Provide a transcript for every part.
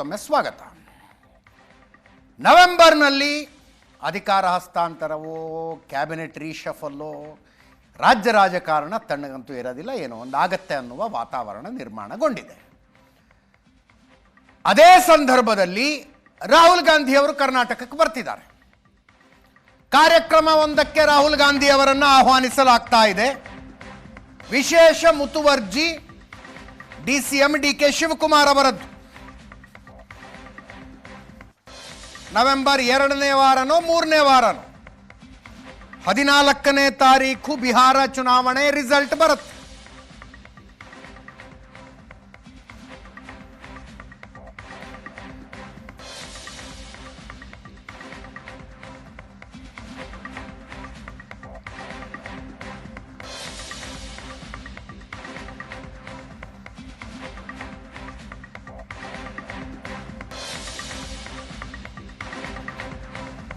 ಮತ್ತೊಮ್ಮೆ ಸ್ವಾಗತ. ನವೆಂಬರ್ನಲ್ಲಿ ಅಧಿಕಾರ ಹಸ್ತಾಂತರವೋ, ಕ್ಯಾಬಿನೆಟ್ ರೀಶಫಲ್ಲೋ, ರಾಜ್ಯ ರಾಜಕಾರಣ ತಣ್ಣಗಂತೂ ಇರೋದಿಲ್ಲ, ಏನೋ ಒಂದು ಆಗತ್ತೆ ಅನ್ನುವ ವಾತಾವರಣ ನಿರ್ಮಾಣಗೊಂಡಿದೆ. ಅದೇ ಸಂದರ್ಭದಲ್ಲಿ ರಾಹುಲ್ ಗಾಂಧಿ ಅವರು ಕರ್ನಾಟಕಕ್ಕೆ ಬರ್ತಿದ್ದಾರೆ. ಕಾರ್ಯಕ್ರಮ ಒಂದಕ್ಕೆ ರಾಹುಲ್ ಗಾಂಧಿ ಅವರನ್ನು ಆಹ್ವಾನಿಸಲಾಗ್ತಾ ಇದೆ. ವಿಶೇಷ ಮುತುವರ್ಜಿ D C M D K Shivakumar ಅವರದ್ದು. ನವೆಂಬರ್ ಎರಡನೇ ವಾರನೋ ಮೂರನೇ ವಾರನೋ ಹದಿನಾಲ್ಕನೇ ತಾರೀಕು ಬಿಹಾರ ಚುನಾವಣೆ ರಿಸಲ್ಟ್ ಬರುತ್ತೆ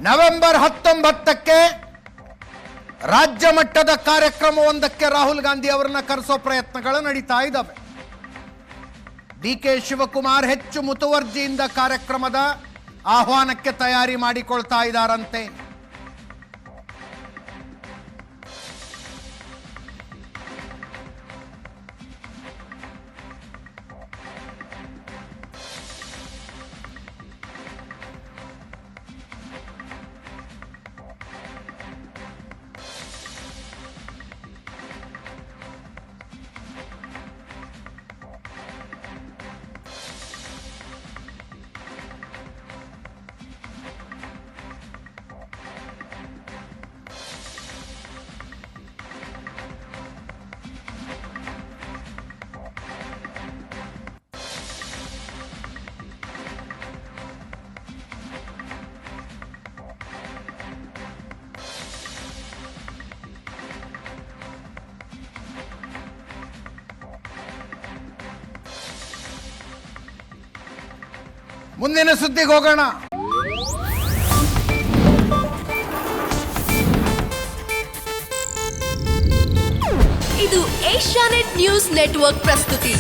ನವೆಂಬರ್ ಹತ್ತೊಂಬತ್ತಕ್ಕೆ ರಾಜ್ಯ ಮಟ್ಟದ ಕಾರ್ಯಕ್ರಮವೊಂದಕ್ಕೆ ರಾಹುಲ್ ಗಾಂಧಿ ಅವರನ್ನ ಕರೆಸೋ ಪ್ರಯತ್ನಗಳು ನಡೀತಾ ಇದ್ದಾವೆ. ಡಿ ಕೆ ಶಿವಕುಮಾರ್ ಹೆಚ್ಚು ಮುತುವರ್ಜಿಯಿಂದ ಕಾರ್ಯಕ್ರಮದ ಆಹ್ವಾನಕ್ಕೆ ತಯಾರಿ ಮಾಡಿಕೊಳ್ತಾ ಇದ್ದಾರಂತೆ. ಮುಂದಿನ ಸುದ್ದಿಗೆ ಹೋಗೋಣ. ಇದು ಏಷ್ಯಾನೆಟ್ ನ್ಯೂಸ್ ನೆಟ್ವರ್ಕ್ ಪ್ರಸ್ತುತಿ.